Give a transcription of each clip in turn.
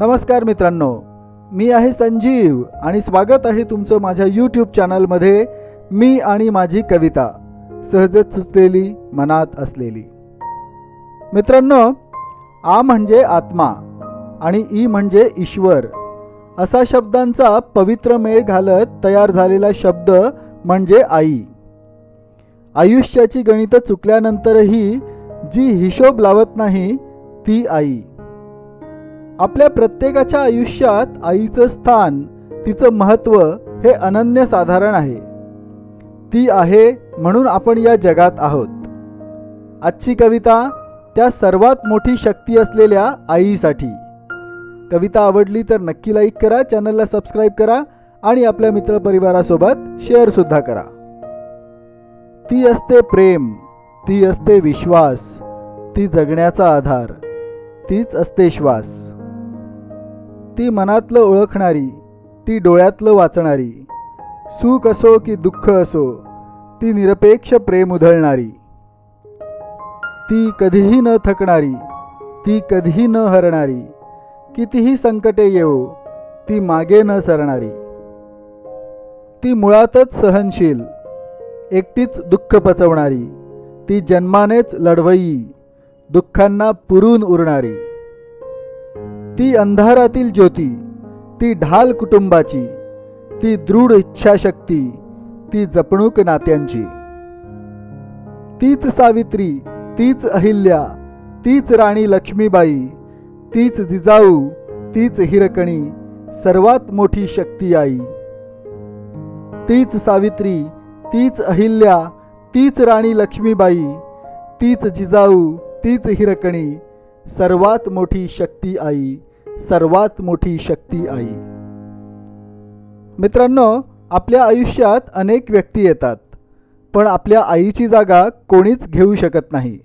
नमस्कार मित्रांनो मी आहे संजीव आणि स्वागत आहे तुमचं माझ्या यूट्यूब चॅनलमध्ये मी आणि माझी कविता सहजच सुचलेली मनात असलेली. मित्रांनो आ म्हणजे आत्मा आणि ई म्हणजे ईश्वर असा शब्दांचा पवित्र मेळ घालत तयार झालेला शब्द म्हणजे आई. आयुष्याची गणितं चुकल्यानंतरही जी हिशोब लावत नाही ती आई. आपल्या प्रत्येकाच्या आयुष्यात आईचं स्थान तिचं महत्त्व हे अनन्यसाधारण आहे. ती आहे म्हणून आपण या जगात आहोत. आजची कविता त्या सर्वात मोठी शक्ती असलेल्या आईसाठी. कविता आवडली तर नक्की लाईक करा चॅनलला सबस्क्राईब करा आणि आपल्या मित्रपरिवारासोबत शेअरसुद्धा करा. ती असते प्रेम ती असते विश्वास ती जगण्याचा आधार तीच असते श्वास. ती मनातलं ओळखणारी ती डोळ्यातलं वाचणारी. सुख असो की दुःख असो ती निरपेक्ष प्रेम उधळणारी. ती कधीही न थकणारी ती कधीही न हरणारी कितीही संकटे येऊ ती मागे न सरणारी. ती मुळातच सहनशील एकटीच दुःख पचवणारी ती जन्मानेच लढवई दुःखांना पुरून उरणारी. ती अंधारातील ज्योती ती ढाल कुटुंबाची ती दृढ इच्छाशक्ती ती जपणूक नात्यांची. तीच सावित्री तीच अहिल्या तीच राणी लक्ष्मीबाई तीच जिजाऊ तीच हिरकणी सर्वात मोठी शक्ती आई तीच सावित्री तीच अहिल्या तीच राणी लक्ष्मीबाई तीच जिजाऊ तीच हिरकणी सर्वात मोठी शक्ती आई सर्वात मोठी शक्ती आई. मित्रांनो आपल्या आयुष्यात अनेक व्यक्ती येतात पण आपल्या आईची जागा कोणीच घेऊ शकत नाही.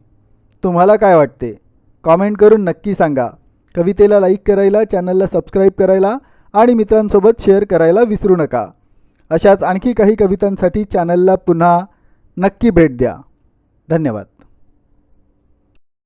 तुम्हाला काय वाटते? कॉमेंट करून नक्की सांगा. कवितेला लाईक करायला चॅनलला सबस्क्राईब करायला आणि मित्रांसोबत शेअर करायला विसरू नका. अशाच आणखी काही कवितांसाठी चॅनलला पुन्हा नक्की भेट द्या. धन्यवाद.